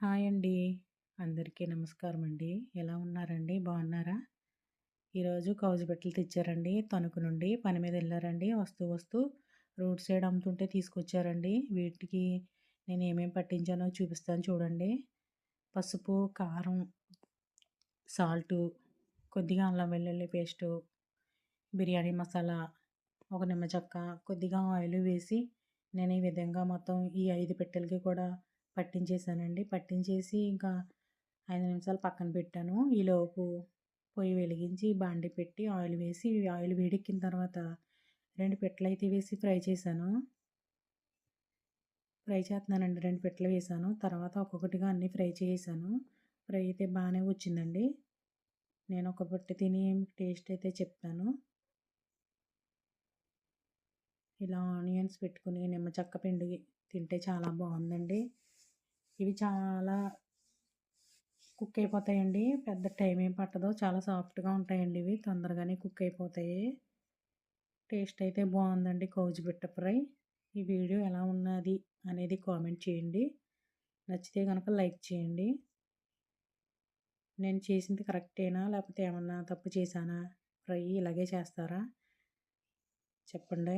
Hi అండి. అందరికీ నమస్కారం అండి. ఎలా ఉన్నారండి? బాగున్నారా? ఈరోజు కౌజు కౌజుబెట్టలు తెచ్చారండి. తణుకు నుండి పని మీద వెళ్ళారండి. వస్తూ వస్తూ రోడ్ సైడ్ అమ్ముతుంటే తీసుకొచ్చారండి. వీటికి నేను ఏమేమి పట్టించానో చూపిస్తాను చూడండి. పసుపు కారం సాల్టు కొద్దిగా అల్లం వెల్లుల్లి పేస్టు బిర్యానీ మసాలా ఒక నిమ్మచక్క కొద్దిగా ఆయిల్ వేసి నేను ఈ విధంగా మొత్తం ఈ ఐదు పెట్టెలకి కూడా పట్టించేసానండి. పట్టించేసి ఇంకా ఐదు నిమిషాలు పక్కన పెట్టాను. ఈలోపు పొయ్యి వెలిగించి బాండి పెట్టి ఆయిల్ వేసి ఆయిల్ వేడెక్కిన తర్వాత రెండు పిట్టలు అయితే వేసి ఫ్రై చేశాను. ఫ్రై చేస్తున్నానండి. రెండు పిట్టలు వేసాను తర్వాత ఒక్కొక్కటిగా అన్నీ ఫ్రై చేసాను ఫ్రై అయితే బాగానే వచ్చిందండి. నేను ఒక పొట్టి తిని టేస్ట్ అయితే చెప్తాను ఇలా ఆనియన్స్ పెట్టుకుని నిమ్మ చెక్క పిండి తింటే చాలా బాగుందండి. ఇవి చాలా కుక్ అయిపోతాయండి. పెద్ద టైం ఏం పట్టదు. చాలా సాఫ్ట్గా ఉంటాయండి ఇవి. తొందరగానే కుక్ అయిపోతాయి. టేస్ట్ అయితే బాగుందండి కౌజు బిట్ట ఫ్రై. ఈ వీడియో ఎలా ఉన్నది అనేది కామెంట్ చేయండి. నచ్చితే కనుక లైక్ చేయండి. నేను చేసింది కరెక్టేనా? లేకపోతే ఏమన్నా తప్పు చేశానా? ఫ్రై ఇలాగే చేస్తారా? చెప్పండి.